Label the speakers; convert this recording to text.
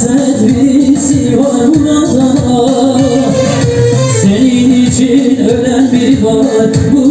Speaker 1: hasret birisi var burada Senin için ölen biri var. Bu